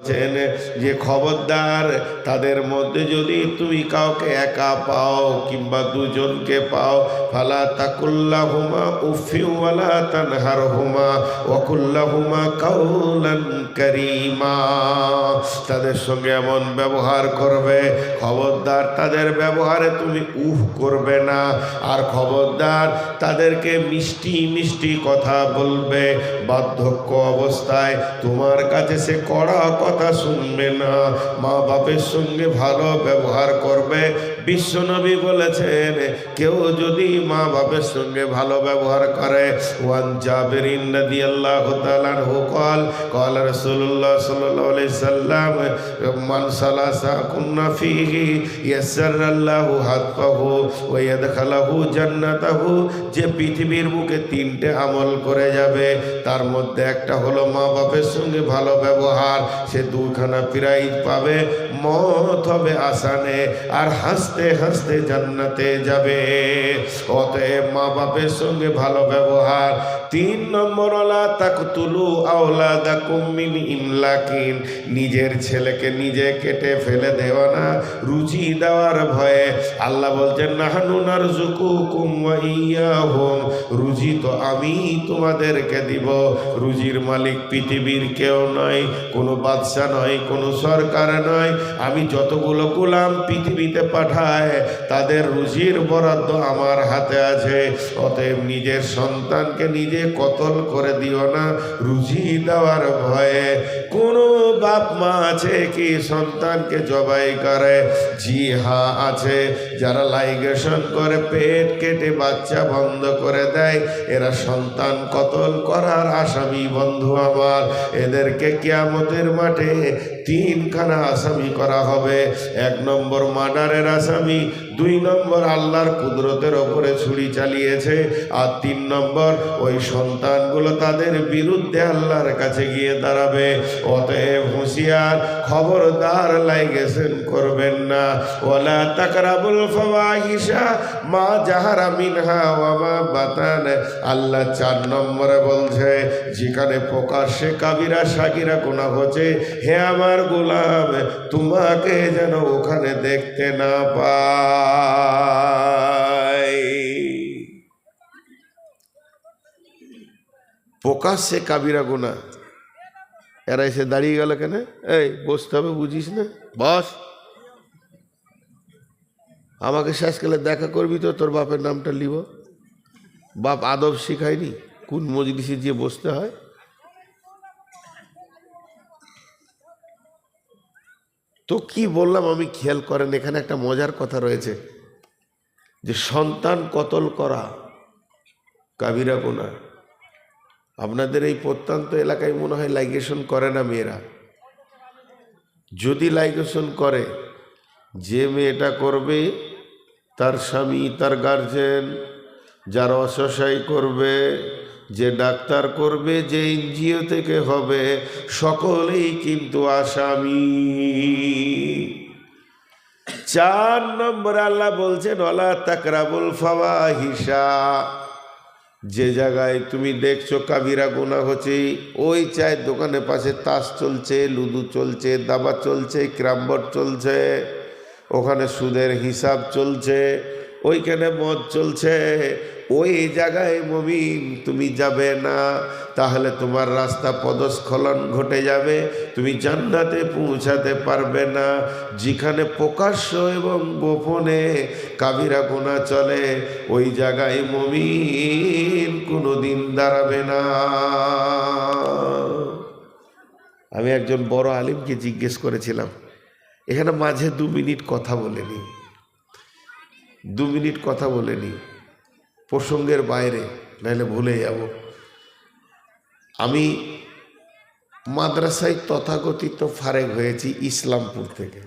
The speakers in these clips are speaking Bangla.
বলছেন যে খবরদার, তাদের মধ্যে যদি তুমি কাউকে একা পাও কিংবা দুজনকে পাও, ফালা তাকুল্লা হুমা উফিওয়ালা তানহার হুমা ওকুল্লা হুমা কাউলান করিমা। তাদের সঙ্গে এমন ব্যবহার করবে, খবরদার তাদের ব্যবহারে তুমি উহ করবে না। আর খবরদার তাদেরকে মিষ্টি মিষ্টি কথা বলবে, বার্ধক্য অবস্থায় তোমার কাছে সে কড়া কথা শুনবে না। মা বাপের সঙ্গে ভালো ব্যবহার করবে। বিশ্বনবী বলেছেন, কেউ যদি মা বাপের সঙ্গে ভালো ব্যবহার করে, ওয়ান জাবিরিন রাদিয়াল্লাহু তাআলা হু কল কল রাসূলুল্লাহ সাল্লাল্লাহু আলাইহি সাল্লাম, মান সালাসা কুননা ফিহি ইয়াসারাল্লাহু হাতাহু ওয়া ইয়াদখালাহু জান্নাতাহু যে পৃথিবীর বুকে তিনটে আমল করে যাবে, তার মধ্যে একটা হলো মা বাপের সঙ্গে ভালো ব্যবহার, সে দুখানা প্রাইজ পাবে, মত হবে আসানে, আর হাস হাসতে হাসতে জান্নাতে যাবে। অতএব মা বাপের সঙ্গে ভালো ব্যবহার। তিন নম্বর আলা তাকতুলু আওলাদাকুম মিন ইমলাকিন। নিজের ছেলেকে নিজে কেটে ফেলে দেওয়া না, রুচি দেওয়ার ভয়ে। আল্লাহ বলছেন, নাহানু নারজুকুকুম ওয়া হোম রুজি তো আমি তোমাদেরকে দিব। রুজির মালিক পৃথিবীর কেউ নয়, কোনো বাদশা নয়, কোনো সরকার নয়। আমি যতগুলো গোলাম পৃথিবীতে পাঠায় তাদের রুজির বরাদ্দ আমার হাতে আছে। অতএব নিজের সন্তানকে নিজে কতল করে দিও না, রুজি দেওয়ার ভয়ে। কোনো বাপ মা আছে কি সন্তানকে জবাই করে? জি হা আছে। যারা লাইগেশন করে, পেট কেটে বাচ্চা বন্ধ করে দেয়, এরা সন্তান কতল করার আসামি বন্ধু আমার। এদেরকে কিয়ামতের মাঠে তিনখানা আসামি করা হবে। এক নম্বর মার্ডারের আসামি দুই নম্বর আল্লাহর কুদরতের ওপরে ছুরি চালিয়েছে, আর তিন নম্বর ওই সন্তানগুলো তাদের বিরুদ্ধে আল্লাহর কাছে গিয়ে দাঁড়াবে। অতএব হুঁশিয়ার, খবরদার লাইগেছেন করবেন না। ওলা তাকরাবুল ফাওয়াহিশা মা জাহারা মিনহা ওয়া মা বাতান। আল্লাহ চার নম্বরে বলছে, যেখানে প্রকাশ্যে কাবিরা সাকিরা গুনাহ হচ্ছে হে আমার গোলাম, তোমাকে যেন ওখানে দেখতে না পাই প্রকাশ্যে কাবিরা গুনাহ। এরা এসে দাঁড়িয়ে গেল কেন? এই, বসতে হবে, বুঝিস না? বস। আমাকে শেষকালে দেখা করবি তো, তোর বাপের নামটা লিব। বাপ আদব শিখায়নি। কোন মজলিসে গিয়ে বসতে হয়? তো কি বললাম আমি খেয়াল করেন, এখানে একটা মজার কথা রয়েছে যে সন্তান কতল করা কাবিরা গোনা আপনাদের এই প্রত্যন্ত এলাকায় মনে হয় লাইগেশন করে না মেয়েরা। যদি লাইগেশন করে, যে মেয়েটা করবে, তার স্বামী, তার গার্জেন যার অসহায় করবে যে ডাক্তার করবে, যে এনজিও থেকে হবে, সকলেই কিন্তু আসামি। চার নম্বর আল্লাহ বলছেন অলা তাকরাবুল ফাওয়াহিশা। যে জায়গায় তুমি দেখছ কাবিরা গুণা হচ্ছে, ওই চায়ের দোকানের পাশে তাস চলছে, লুডু চলছে, দাবা চলছে, ক্রামবোর্ড চলছে, ওখানে সুদের হিসাব চলছে, ওইখানে মদ চলছে ওই জায়গায় মমিন, তুমি যাবে না। তাহলে তোমার রাস্তা পদস্খলন ঘটে যাবে। তুমি জান্নাতে পৌঁছাতে পারবে না। যেখানে প্রকাশ্য এবং গোপনে কাবিরা গোনা চলে, ওই জায়গায় মমিন কোনো দিন দাঁড়াবে না। আমি একজন বড় আলিমকে জিজ্ঞেস করেছিলাম, এখানে মাঝে দু মিনিট কথা বলেনি। দু মিনিট কথা বলেনি। প্রসঙ্গের বাইরে নাহলে ভুলে যাব। আমি মাদ্রাসায় তথাকথিত ফারেক হয়েছি ইসলামপুর থেকে।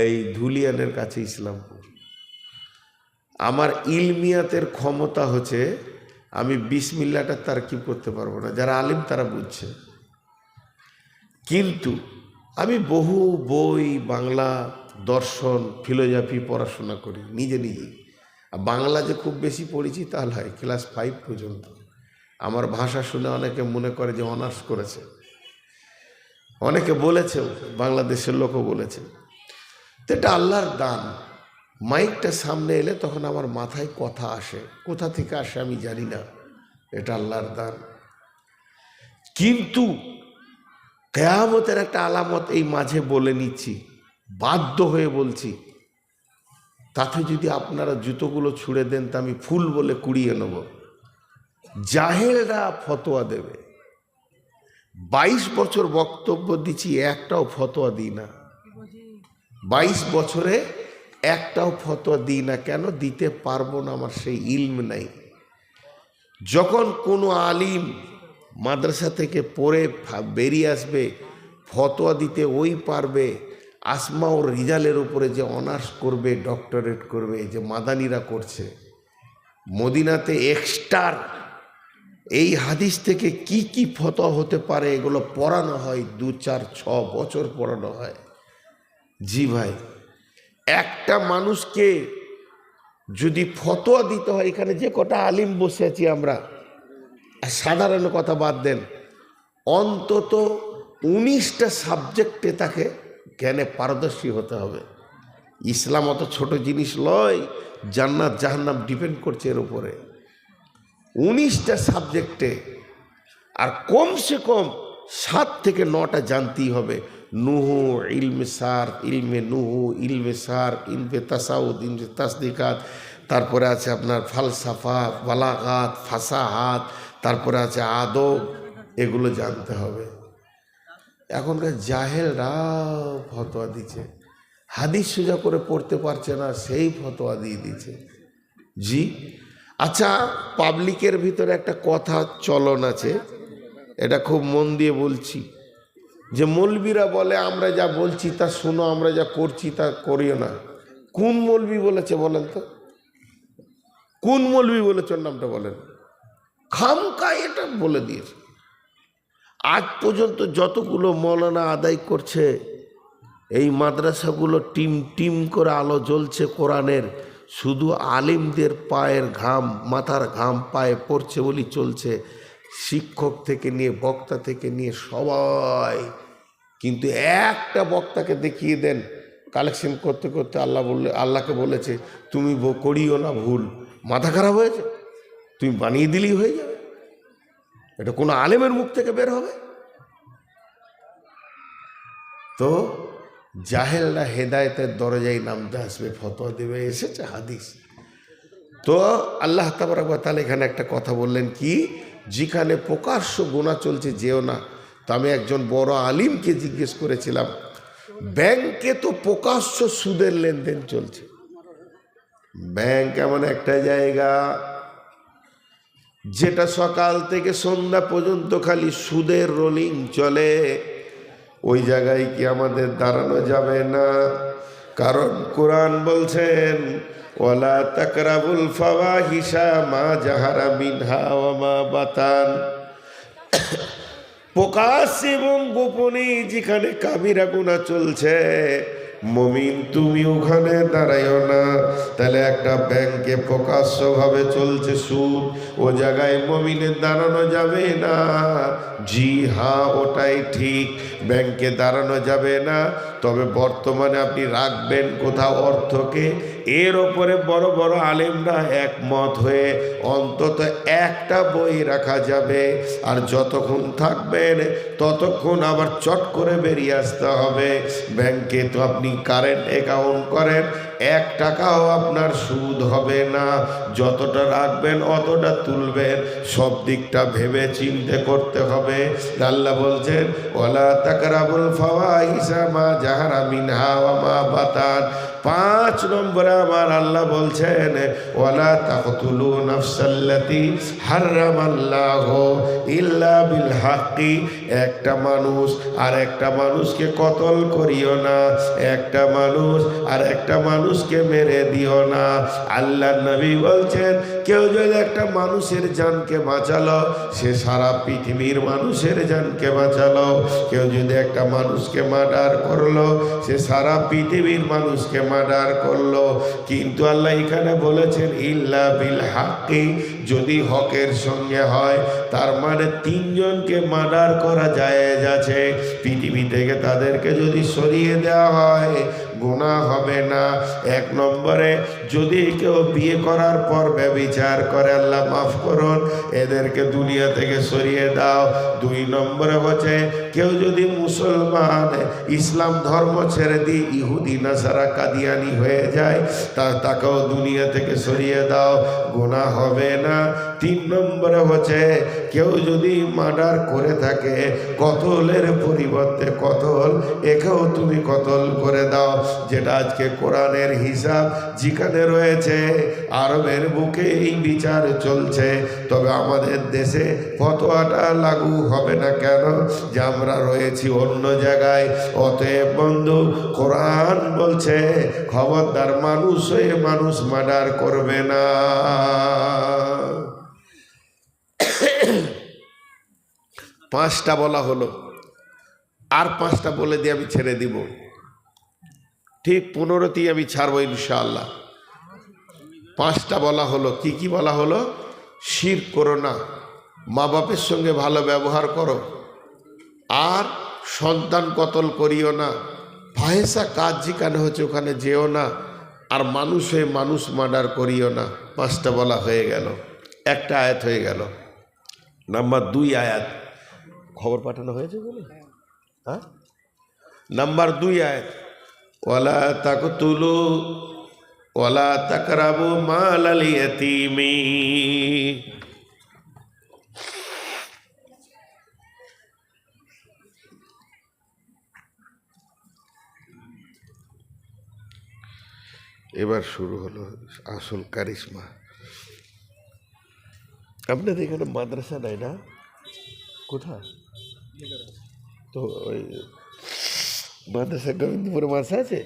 এই ধুলিয়ানের কাছে ইসলামপুর। আমার ইলমিয়াতের ক্ষমতা হচ্ছে, আমি বিসমিল্লাটা তার কি করতে পারব না। যারা আলিম, তারা বুঝছে। কিন্তু আমি বহু বই, বাংলা দর্শন ফিলোজফি পড়াশোনা করি, নিজে নিজেই। বাংলা যে খুব বেশি পড়েছি তা নয়, ক্লাস ফাইভ পর্যন্ত। আমার ভাষা শুনে অনেকে মনে করে যে অনার্স করেছে। অনেকে বলেছেও বাংলাদেশের লোকও বলেছে। তো এটা আল্লাহর দান। মাইকটা সামনে এলে তখন আমার মাথায় কথা আসে। কোথা থেকে আসে আমি জানি না। এটা আল্লাহর দান। কিন্তু কেয়ামতের একটা আলামত এই মাঝে বলে নিচ্ছি, বাধ্য হয়ে বলছি তাতে যদি আপনারা জুতোগুলো ছুঁড়ে দেন, তা আমি ফুল বলে কুড়িয়ে নেব। জাহেলরা ফতোয়া দেবে। বাইশ বছর বক্তব্য দিচ্ছি, একটাও ফতোয়া দিই না। বাইশ বছরে একটাও ফতোয়া দিই না কেন? দিতে পারব না আমার সেই ইলম নাই। যখন কোনো আলিম মাদ্রাসা থেকে পড়ে বেরিয়ে আসবে, ফতোয়া দিতে ওই পারবে আসমা ও রিজালের উপরে যে অনার্স করবে, ডক্টরেট করবে যে মাদানিরা করছে, মদিনাতে এক্সটার, এই হাদিস থেকে কি কি ফতোয়া হতে পারে, এগুলো পড়ানো হয়, দু, চার, ছ বছর পড়ানো হয়। জি ভাই, একটা মানুষকে যদি ফতোয়া দিতে হয়, এখানে যে কটা আলিম বসে আছি আমরা, সাধারণ কথা বাদ দেন, অন্তত উনিশটা সাবজেক্টে তাকে জ্ঞানে পারদর্শী হতে হবে। ইসলাম অত ছোট জিনিস লয়, জান্নাত জাহান্নাম ডিপেন্ড করছে এর উপরে। উনিশটা সাবজেক্টে আর কমসে কম সাত থেকে নটা জানতেই হবে। নুহু, ইলমে সার, ইলমে নুহু, ইলমে সার, ইলমে তাসাউদ, ইলমে তাসদিকাত, তারপরে আছে আপনার ফালসাফা, বালাগাত, ফাসাহাত, তারপরে আছে আদব, এগুলো জানতে হবে। এখনকার জাহেলরাও ফতোয়া দিচ্ছে। হাদিস সোজা করে পড়তে পারছে না, সেই ফতোয়া দিয়ে দিচ্ছে। জি? আচ্ছা পাবলিকের ভিতরে একটা কথা চলন আছে, এটা খুব মন দিয়ে বলছি। যে মৌলবীরা বলে, আমরা যা বলছি তা শোনো, আমরা যা করছি তা করিও না। কোন মৌলবি বলেছে বলেন তো? কোন মৌলবি বলেছে নামটা বলেন। খামকা এটা বলে দিয়েছে। আজ পর্যন্ত যতগুলো মৌলানা আদায় করছে, এই মাদ্রাসাগুলো টিম টিম করে আলো জ্বলছে কোরআনের। শুধু আলিমদের পায়ের ঘাম, মাথার ঘাম পায়ে পড়ছে বলি চলছে। শিক্ষক থেকে নিয়ে, বক্তা থেকে নিয়ে সবাই। কিন্তু একটা বক্তাকে দেখিয়ে দেন, কালেকশন করতে করতে আল্লাহ বললে, আল্লাহকে বলেছে, তুমি করিও না ভুল। মাথা খারাপ হয়েছে? তুমি বানিয়ে দিলেই হয়ে যাবে। এটা কোনো আলেমের মুখ থেকে বের হবে? তো জাহেলরা হেদায়তের দরজায় নামতে আসবে, ফতোয়া দেবে, এসেছে হাদিস। তো আল্লাহ তালে এখানে একটা কথা বললেন কি, যেখানে প্রকাশ্য গোনা চলছে যেও না। তো আমি একজন বড় আলিমকে জিজ্ঞেস করেছিলাম, ব্যাংকে তো প্রকাশ্য সুদের লেনদেন চলছে। ব্যাংক এমন একটা জায়গা যেটা সকাল থেকে সন্ধ্যা পর্যন্ত খালি সুদের রোলিং চলে, ওই জায়গায় কি আমাদের দাঁড়ানো যাবে না? কারণ কোরআন বলছেন ওলা তাকরাবুল ফাওয়াহিশা মা জাহারা মিনহা মা বাতান। প্রকাশ এবং গোপনে যেখানে কাবিরা গুণা চলছে মমিন, তুমি ওখানে দাঁড়াইও না। তাহলে একটা ব্যাংকে প্রকাশ্যভাবে চলছে সুদ, ও জায়গায় মমিনের দাঁড়ানো যাবে না। জি হ্যাঁ ওটাই ঠিক। ব্যাংকে দাঁড়ানো যাবে না। তবে বর্তমানে আপনি রাখবেন কোথাও অর্থকে। এর ওপরে বড় বড় আলেমরা একমত হয়ে অন্তত একটা বই রাখা যাবে। আর যতক্ষণ থাকবেন, ততক্ষণ আবার চট করে বেরিয়ে আসতে হবে। ব্যাংকে তো আপনি কারেন্ট অ্যাকাউন্ট করেন এক টাকাও আপনার সুদ হবে না। যতটা রাখবেন, অতটা তুলবেন। সব দিকটা ভেবে চিনতে করতে হবে। আল্লাহ বলছেন ওলা তাকারাবুল ফাওয়া হিসামা যাহারা মিনহা মা বাতান। পাঁচ নম্বরে আমার আল্লাহ বলছেন, ওয়ালা তাকতুলু নাফসাল্লাতি হারামাল্লাহ ইল্লা বিল হাক্কি একটা মানুষ আর একটা মানুষকে কতল করিও না, একটা মানুষ আর একটা মানুষকে মেরে দিও না। আল্লাহ নবী বলছেন কেউ যদি একটা মানুষের জানকে বাঁচালো, সে সারা পৃথিবীর মানুষের জানকে বাঁচালো। কেউ যদি একটা মানুষকে মার্ডার করল, সে সারা পৃথিবীর মানুষকে মার্ডার করল। কিন্তু আল্লাহ এখানে বলেছেন, ইল্লা বিল হাক্কি যদি হকের সঙ্গে হয়, তার মানে তিনজনকে মার্ডার করা যায় আছে। পৃথিবী থেকে তাদেরকে যদি সরিয়ে দেওয়া হয় গুণা হবে না। এক নম্বরে, যদি কেউ বিয়ে করার পর ব্যবিচার করে, আল্লাহ মাফ করুন, এদেরকে দুনিয়া থেকে সরিয়ে দাও। দুই নম্বরে হচ্ছে, কেউ যদি মুসলমান, ইসলাম ধর্ম ছেড়ে দিয়ে ইহুদি, নাসারা, কাদিয়ানি হয়ে যায়, তা তাকেও দুনিয়া থেকে সরিয়ে দাও। গোনা হবে না। তিন নম্বরে হচ্ছে, কেউ যদি মার্ডার করে থাকে, কতলের পরিবর্তে কতল, একেও তুমি কতল করে দাও, যেটা আজকে কোরআনের হিসাব যেখানে রয়েছে, আরবের বুকে এই বিচার চলছে, তবে আমাদের দেশে ফতোয়াটা লাগু হবে না কেন? যে আমরা রয়েছি অন্য জায়গায়, অতএব বন্ধু, কোরআন বলছে, খবরদার মানুষ হয়ে মানুষ মার্ডার করবে না। পাঁচটা বলা হলো। আর পাঁচটা বলে দিয়ে আমি ছেড়ে দিব। ঠিক পনেরোতেই আমি ছাড়বো ইনশাআল্লাহ। পাঁচটা বলা হলো। কি কি বলা হলো? শির করো না। মা বাপের সঙ্গে ভালো ব্যবহার করো। আর সন্তান কতল করিও না। ফাহেসা কাজ যেখানে হচ্ছে ওখানে যেও না। আর মানুষ হয়ে মানুষ মার্ডার করিও না। পাঁচটা বলা হয়ে গেল। একটা আয়াত হয়ে গেল। নাম্বার দুই আয়াত। খবর পাঠানো হয়েছে বলে? হ্যাঁ? নাম্বার দুই আয়াত, ওয়ালা তাকতুলু, ওয়ালা তাকরাবু মাল আল ইয়াতীমি। এবার শুরু হলো আসল কারিশমা। আপনাদের এখানে মাদ্রাসা নাই না? কোথায়? তো ওই মাদ্রাসা গোবিন্দপুরে মাদ্রাসা আছে?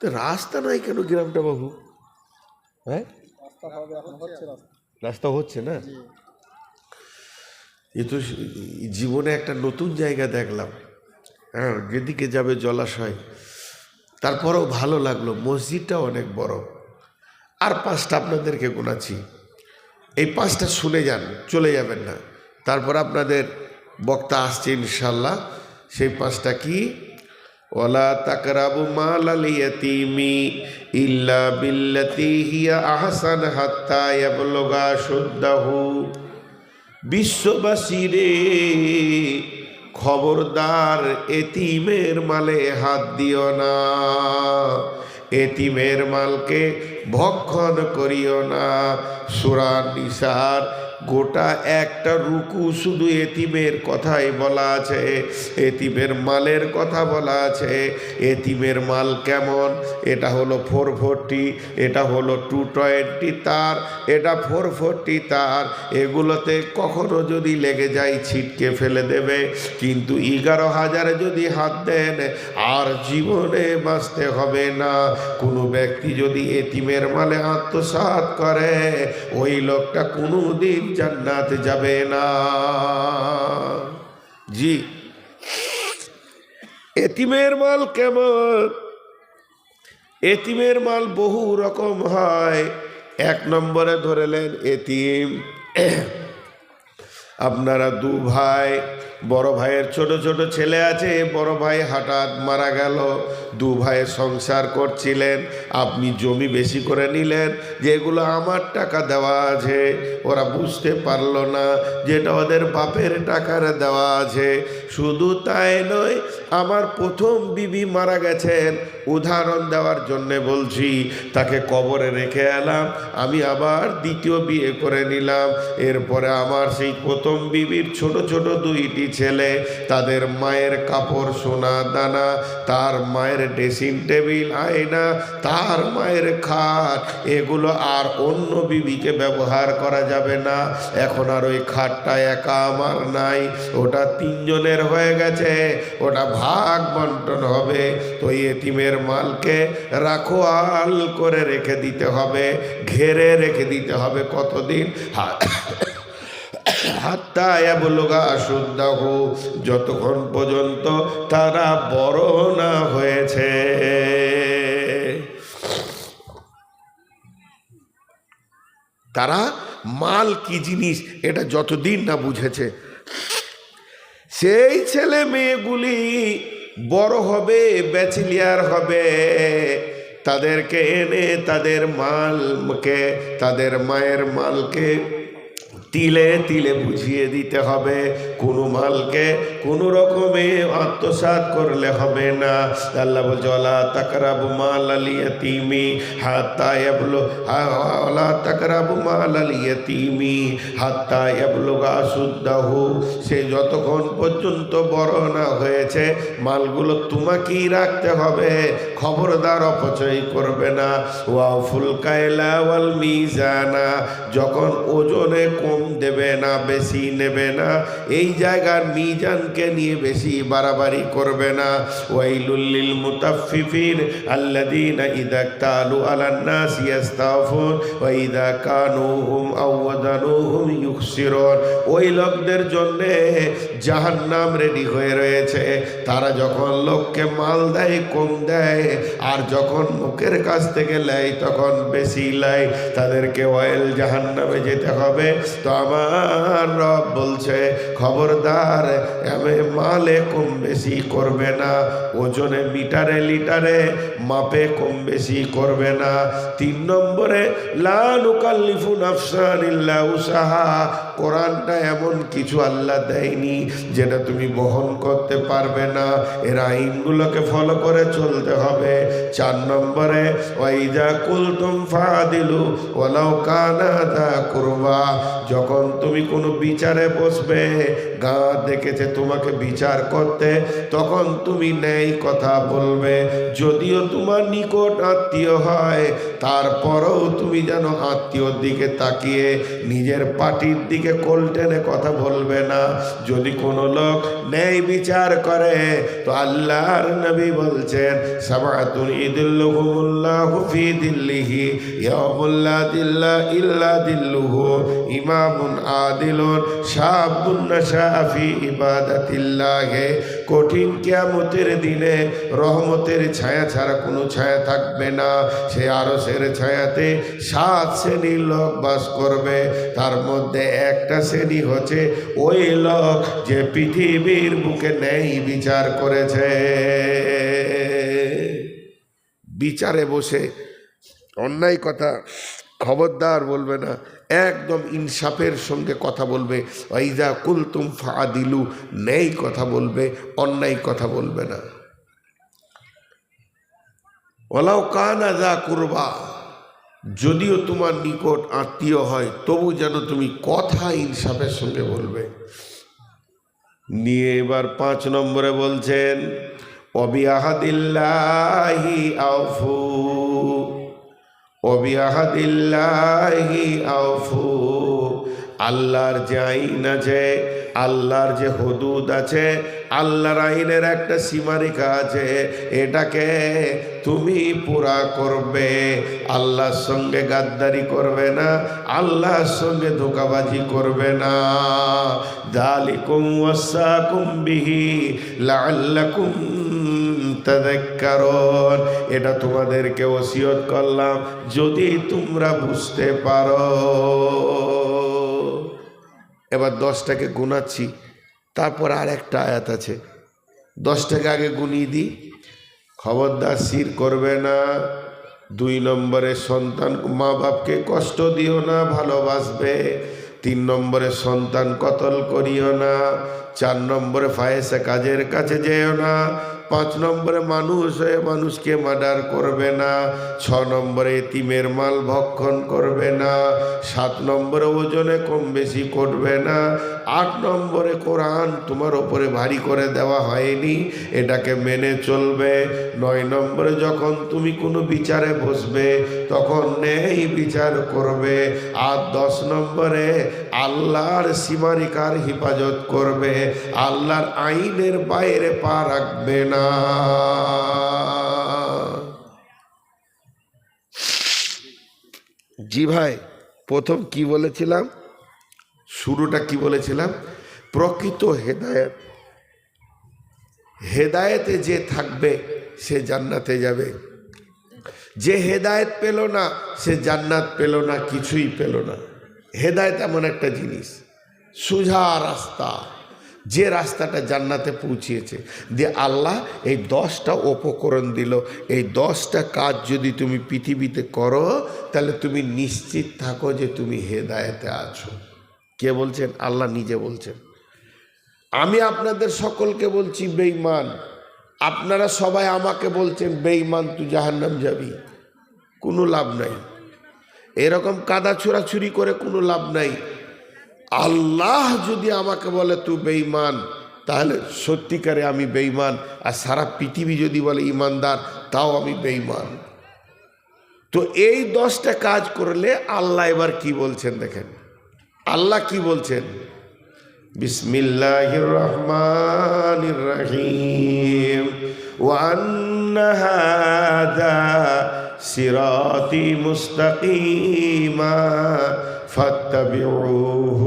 তো রাস্তা নাই কেন গ্রামটা বাবু? হ্যাঁ? রাস্তা হচ্ছে না? এ তো জীবনে একটা নতুন জায়গা দেখলাম। হ্যাঁ যেদিকে যাবে জলাশয়। তারপরেও ভালো লাগল, মসজিদটা অনেক বড়। আর পাঁচটা আপনাদেরকে গোনাচ্ছি। এই পাঁচটা শুনে যান, চলে যাবেন না। তারপর আপনাদের বক্তা আসছে ইনশাল্লাহ সেই পাঁচটা কি? ওলা তাকরাবু মাল আল ইল্লা বিল্লাতি হিয়া আহসান হাত্তা ইয়াবলুগা শুদ্দাহু। বিশ্ববাসী রে, খবরদার এতিমের মালে হাত দিও না। এতিমের মালকে ভক্ষণ করিও না। সুরা নিসার গোটা একটা রুকু শুধু এতিমের কথাই বলা আছে। এতিমের মালের কথা বলা আছে। এতিমের মাল কেমন? এটা হলো ফোর ফোরটি, এটা হলো টু টোয়েন্টি তার, এটা ফোর ফোরটি তার। এগুলোতে কখনো যদি লেগে যায় ছিটকে ফেলে দেবে। কিন্তু এগারো হাজারে যদি হাত দেন, আর জীবনে বাঁচতে হবে না। কোনো ব্যক্তি যদি এতিমের মালে আত্মসাৎ করে, ওই লোকটা কোনো দিন জান্নাতে যাবে না। জি। এতিমের মাল কেমন? এতিমের মাল বহু রকম হয়। এক নম্বরে ধরেলেন এতিম। আপনারা দু ভাই বড় ভাইয়ের ছোট ছোট ছেলে আছে, বড় ভাই হঠাৎ মারা গেল। দু ভাইয়ের সংসার করছিলেন, আপনি জমি বেশি করে নিলেন, যেগুলো আমার টাকা দেওয়া আছে, ওরা বুঝতে পারল না যেটা ওদের বাপের টাকার দেওয়া আছে। শুধু তাই নয়, আমার প্রথম বিবি মারা গেছেন, উদাহরণ দেওয়ার জন্যে বলছি, তাকে কবরে রেখে এলাম, আমি আবার দ্বিতীয় বিয়ে করে নিলাম। এরপরে আমার সেই প্রথম বিবির ছোট ছোট দুইটি ছেলে, তাদের মায়ের কাপড়, সোনা, দানা, তার মায়ের ড্রেসিং টেবিল, আয়না, তার মায়ের খাট, এগুলো আর অন্য বিবিকে ব্যবহার করা যাবে না। এখন আর ওই খাটটা একা আমার নাই, ওটা তিনজনের হয়ে গেছে, ওটা ভাগ বন্টন হবে। তো এতিমের মালকে রাখোয়াল করে রেখে দিতে হবে, ঘেরে রেখে দিতে হবে কতদিন? হা- হাত্তা এবলগা শুদ্ধাহ যতক্ষণ পর্যন্ত তারা বড় না হয়েছে। তারা মাল কি জিনিস, এটা যতদিন না বুঝেছে। সেই ছেলে মেয়েগুলি বড় হবে, ব্যাচিলিয়ার হবে। তাদেরকে এনে তাদের মালকে, তাদের মায়ের মালকে তিলে তিলে বুঝিয়ে দিতে হবে, কোনো মালকে কোনো রকমে আত্মসাৎ করলে হবে না। আল্লাহ বলছে ওলা তাকরাবু মাল আলিয়াতিমি হাত্তা ইয়াবলু ওলা তাকরাবু মাল আলিয়াতিমি হাত্তা ইয়াবলুগা সুদ্দাহু সে যতক্ষণ পর্যন্ত বড় না হয়েছে, মালগুলো তোমাকেই রাখতে হবে, খবরদার অপচয় করবে না। ওয়া ফুলকায়লা ওয়াল মিজানা যখন ওজনে কম দেবে না, বেশি নেবে না। এই জায়গার মিজানকে নিয়ে বেশি বাড়াবাড়ি করবে না। ওয়াইলুল্লিল মুতাফফিফিন আল্লাযীনা ইযা তালু আলান নাস ইয়াস্তাফুন ওয়া ইযা কানুহুম আও ওয়াদানুহুম ইউখসিরুন। ওই লোকদের জন্য জাহান্নাম রেডি হয়ে রয়েছে। তারা যখন লোককে মাল দেয়, কম দেয়, আর যখন মুখের কাছ থেকে লেয়, তখন বেশি লেয়। তাদেরকে অয়েল জাহান্নামে যেতে হবে। তো আমার রব বলছে, খবরদার আমি মালে কম বেশি করবে না, ওজনে মিটারে লিটারে, মাপে কম বেশি করবে না। তিন নম্বরে লানুকাল্লিফু নাফসান ইল্লা উসাহা কোরআনটা এমন কিছু আল্লাহ দেয়নি যেটা তুমি বহন করতে পারবে না। এর আইনগুলোকে ফলো করে চলতে হবে। চার নম্বরে ওয়াইজা ফাদিলু ওলাও কানা দা যখন তুমি কোনো বিচারে বসবে, গা দেখেছে তোমাকে বিচার করতে, তখন তুমি নেই কথা বলবে। যদিও তোমার নিকট আত্মীয় হয়, তারপরেও তুমি যেন আত্মীয়র দিকে তাকিয়ে নিজের পার্টির দিকে কোল টেনে কথা বলবে না। যদি কোনো লোক ন্যায় বিচার করে, তো আল্লাহর নবী বলছেন ইদুল্লাহুমুল্লাহু ফি দিল্লিহি দিল্লা ইল্লা দিল্লুহু, ইমামুন আদিলুন শাবুন নাশা ইবাদাতিল্লাহে। কঠিন কেয়ামতের দিনে রহমতের ছায়া ছাড়া কোনো ছায়া থাকবে না। সে আরসের ছায়াতে সাত শ্রেণির লোক বাস করবে। তার মধ্যে একটা শ্রেণি হচ্ছে ওই লোক যে পৃথিবীর বুকে নেই বিচার করেছে। বিচারে বসে অন্যায় কথা খবরদার বলবে না। একদম ইনসাফের সঙ্গে কথা বলবে। ওইজা কুলতুম ফাদিলু নেই কথা বলবে, অন্যায় কথা বলবে না। ওলাও কানা যা করবা, যদিও তোমার নিকট আত্মীয় হয়, তবু যেন তুমি কথা ইনসাফের সঙ্গে বলবে। নিয়ে এবার পাঁচ নম্বরে বলছেন অবিয়াহাদিল্লাহি আফু অবিয়াহাদিল্লাহি আফু আল্লাহর যে আইন আছে, আল্লাহর যে হদুদ আছে, আল্লাহর আইনের একটা সীমারেখা আছে। এটাকে তুমি পুরা করবে, আল্লাহর সঙ্গে গাদ্দারি করবে না, আল্লাহর সঙ্গে ধোকাবাজি করবে না। দালিকুম ওয়াসাকুম বিহি লাআল্লাকুম তাদাক্কারুন এটা তোমাদেরকে ওসিয়ত করলাম, যদি তোমরা বুঝতে পারো। এবার দশটাকে গুনাচ্ছি, তারপর আর একটা আয়াত আছে। দশটাকে আগে গুনিয়ে দিই। খবরদার সির করবে না, দুই নম্বরে সন্তান মা বাপকে কষ্ট দিও না, ভালোবাসবে। তিন নম্বরে সন্তান কতল করিও না, চার নম্বরে ফায়েসে কাজের কাছে যেও না পাঁচ নম্বরে মানুষ হয়ে মানুষকে মার্ডার করবে না, ছ নম্বরে এতিমের মাল ভক্ষণ করবে না, সাত নম্বরে ওজনে কম বেশি করবে না, আট নম্বরে কোরআন তোমার ওপরে ভারী করে দেওয়া হয়নি, এটাকে মেনে চলবে, নয় নম্বরে যখন তুমি কোনো বিচারে বসবে, তখন নেই বিচার করবে, আর দশ নম্বরে আল্লাহর সীমারিকার হেফাজত করবে, আল্লাহর আইনের বাইরে পা রাখবে না। জি ভাই, প্রথম কি বলেছিলাম? শুরুটা কি বলেছিলাম? প্রকৃত হেদায়ত। হেদায়েতে যে থাকবে, সে জান্নাতে যাবে। যে হেদায়েত পেল না, সে জান্নাত পেল না, কিছুই পেল না। হেদায়েত এমন একটা জিনিস। সোজা রাস্তা। যে রাস্তাটা জান্নাতে পৌঁছিয়েছে। দিয়ে আল্লাহ এই দশটা উপকরণ দিল। এই দশটা কাজ যদি তুমি পৃথিবীতে করো, তাহলে তুমি নিশ্চিত থাকো যে তুমি হেদায়েতে আছো। কে বলছেন? আল্লাহ নিজে বলছেন। আমি আপনাদের সকলকে বলছি, বেঈমান, আপনারা সবাই আমাকে বলছেন, বেঈমান, তুই জাহান্নাম যাবি। কোনো লাভ নাই। এরকম কাদা ছোড়াছুরি করে কোনো লাভ নাই। আল্লাহ যদি আমাকে বলে, তু বেইমান তাহলে সত্যিকারে আমি বেইমান আর সারা পৃথিবী যদি বলে, ইমানদার, তাও আমি বেইমান তো এই দশটা কাজ করলে আল্লাহ এবার কি বলছেন দেখেন? আল্লাহ কি বলছেন? বিসমিল্লাহ রহমান রহিম। ওয়ান্নাহাদা সিরাতি মুস্তাকিমা। فاتبعوه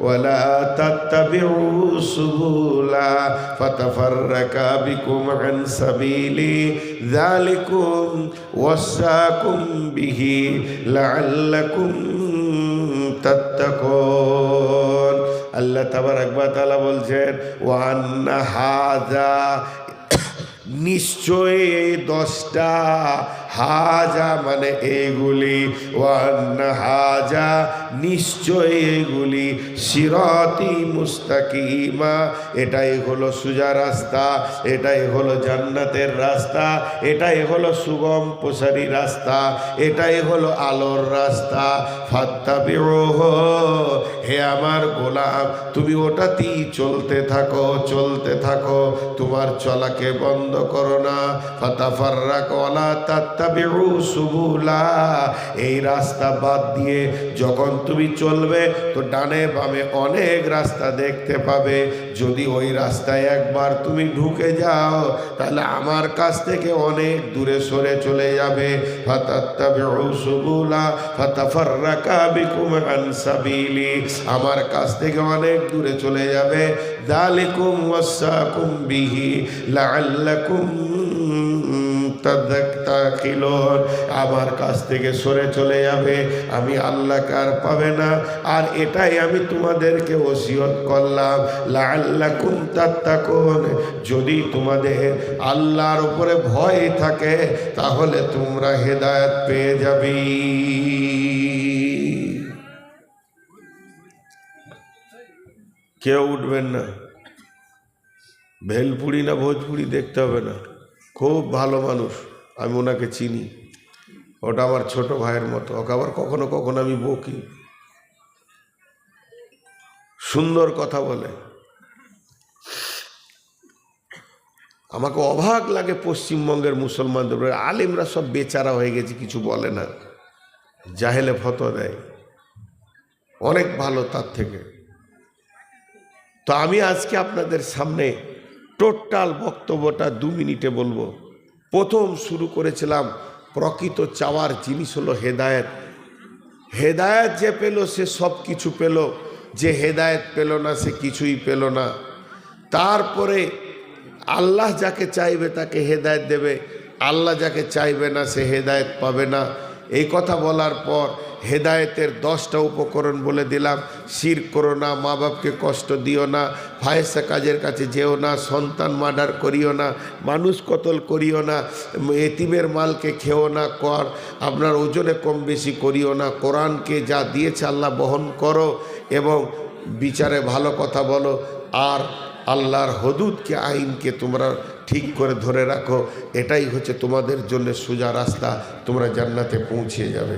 ولا تتبعوا سبلا فتفرق بكم عن سبيلي ذلكم وصاكم به لعلكم تتقون আল্লাহ তাবারাক ওয়া তাআলা বলছেন ওয়ান্না হাযা নিশ্চয় এই দশটা হাজা মানে এগুলি, ওয়ান হাজা নিশ্চয় এগুলি, সিরতি মুস্তাকিমা, এটাই হলো সুজা রাস্তা, এটাই হলো জান্নাতের রাস্তা, এটাই হলো সুগম প্রসারী রাস্তা, এটাই হলো আলোর রাস্তা। ফাত্তা হে আমার গোলাম, তুমি ওটাতেই চলতে থাকো চলতে থাকো, তোমার চলাকে বন্ধ করো না। ফাতাফাররা কলা তাত্তাবিউ সুবুলা। এই রাস্তা বাদ দিয়ে যখন তুমি চলবে, তো ডানে বামে অনেক রাস্তা দেখতে পাবে। যদি ওই রাস্তায় একবার তুমি ঢুকে যাও, তাহলে আমার কাছ থেকে অনেক দূরে সরে চলে যাবে। ফাতাত্তাবিউ সুবুলা, ফাতাফাররাকা বিকুম আন সাবিলি। আমার কাছ থেকে অনেক দূরে চলে যাবে। দালিকুম ওয়াসাকুম বিহি লাআল্লাকুম আমার কাছ থেকে সরে চলে যাবে, আমি আল্লাহকে আর পাবে না। আর এটাই আমি তোমাদেরকে ওসিয়ত করলাম। লাআল্লাকুম তাত্তাকুন, যদি তোমাদের আল্লাহর উপরে ভয় থাকে, তাহলে তোমরা হেদায়েত পেয়ে যাবে। কেউ উঠবেন না। ভেলপুরি না ভোজপুরি দেখতে হবে না। খুব ভালো মানুষ, আমি ওনাকে চিনি। ওটা আমার ছোট ভাইয়ের মতো, ওকে আবার কখনো কখনো আমি বকি। সুন্দর কথা বলে। আমাকে অবাক লাগে পশ্চিমবঙ্গের মুসলমানদের। আলিমরা সব বেচারা হয়ে গেছে, কিছু বলে না। জাহেলে ফত দেয়। অনেক ভালো তার থেকে। তো আমি আজকে আপনাদের সামনে টোটাল বক্তব্যটা দু মিনিটে বলব। প্রথম শুরু করেছিলাম, প্রকৃত চাওয়ার জিনিস হলো হেদায়েত। হেদায়েত যে পেল সে সব কিছু পেল, যে হেদায়েত পেল না সে কিছুই পেল না। তারপরে আল্লাহ যাকে চাইবে তাকে হেদায়েত দেবে, আল্লাহ যাকে চাইবে না সে হেদায়েত পাবে না। এই কথা বলার পর হেদায়েতের দশটা উপকরণ বলে দিলাম। শির করো না, মা বাপকে কষ্ট দিও না, ফায়েসা কাজের কাছে যেও না, সন্তান মার্ডার করিও না, মানুষ কতল করিও না, এতিমের মালকে খেও না, কর, আপনার ওজনে কম বেশি করিও না, কোরআনকে যা দিয়েছে আল্লাহ বহন করো এবং বিচারে ভালো কথা বলো, আর আল্লাহর হদুদকে, আইনকে তোমরা ঠিক করে ধরে রাখো, এটাই হচ্ছে তোমাদের জন্য সোজা রাস্তা, তোমরা জান্নাতে পৌঁছে যাবে।